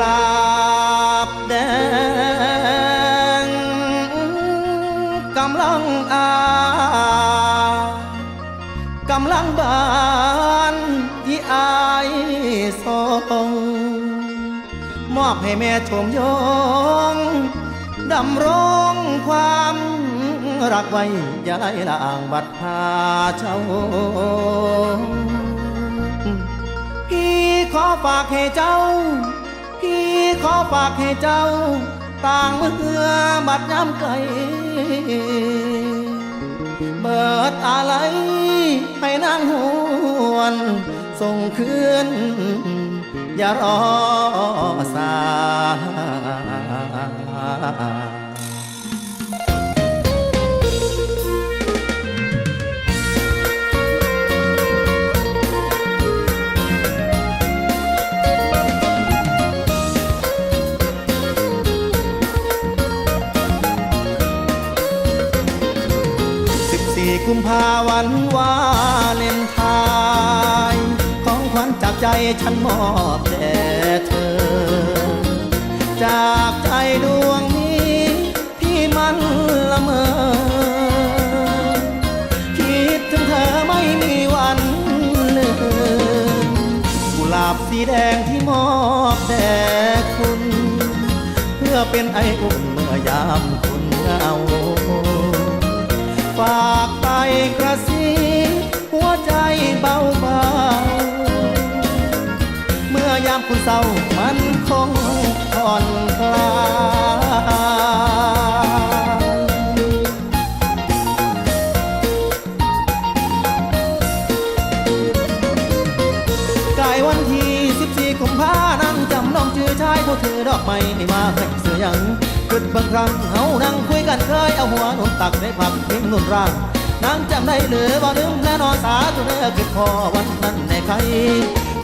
ลาบแดงกำลังอากำลังบานที่อายส่งมอบให้แม่ชมยงดำรงความรักไว้ย้ายล่างบัดพาเจ้าพี่ขอฝากให้เจ้า ฝากให้เจ้า ต่างเมื่อบัดย้ำไกล เบิดอะไรให้นางหวน ส่งคืนอย่ารอ กุมภาวันวาเลนไทน์ของขวัญจากใจฉันมอบแด่เธอ จากใจดวงนี้ที่มันละเมอ คิดถึงเธอไม่มีวันลืมกุหลาบสีแดงที่มอบแด่คุณ เพื่อเป็นไออุ่นเมื่อยามคุณเหงา ชื่อชายเขาถือดอกไม้มาให้เสือยังกึดบางครั้งเฮานั่งคุยกันเคยเอาหัวหนุนตักได้พักทิ้งนุ่นร่างนางจำได้หรือบ่ลืมแน่นอนสาธุเด้อคิดพอวันนั้นในใคร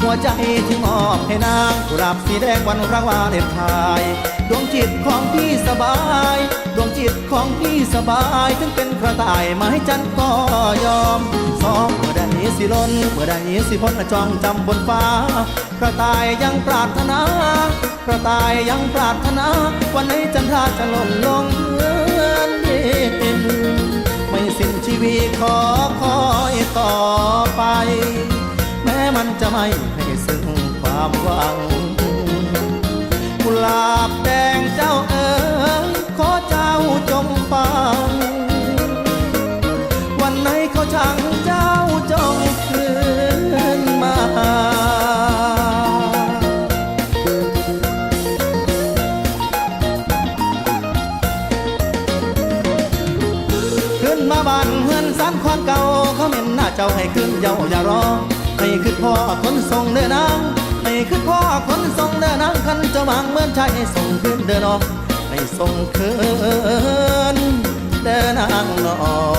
หัวใจที่มอบให้นางกุหลาบสีแดงวันรักวาเลนไทน์ดวงจิตของพี่สบาย ดวงจิตของพี่สบาย ถึงเป็นกระต่ายไม้จันทร์ก็ยอมสองเสิล้นเมื่อใดสิพ้นจองจำบนฟ้ากระต่ายยังปรารถนากระต่ายยังปรารถนา วันไหนจันทราจะหล่นลงเหมือนดินไม่สิ้นชีวิตขอคอยต่อไป แม้มันจะไม่ให้ซึ่งความหวังกุหลาบแดงเจ้า มาบ้านเฮือนสานความเก่าเขาเม็นหน้าเจ้าให้ขึ้นเยาอย่ารอให้ขึ้นพ่อคนทรงเดินนางให้ขึ้นพ่อคนทรงเดินนางคันเจะวางเหมือนชายให้ส่งขึ้นเดินออกให้ส่งคืนเดินนางนอง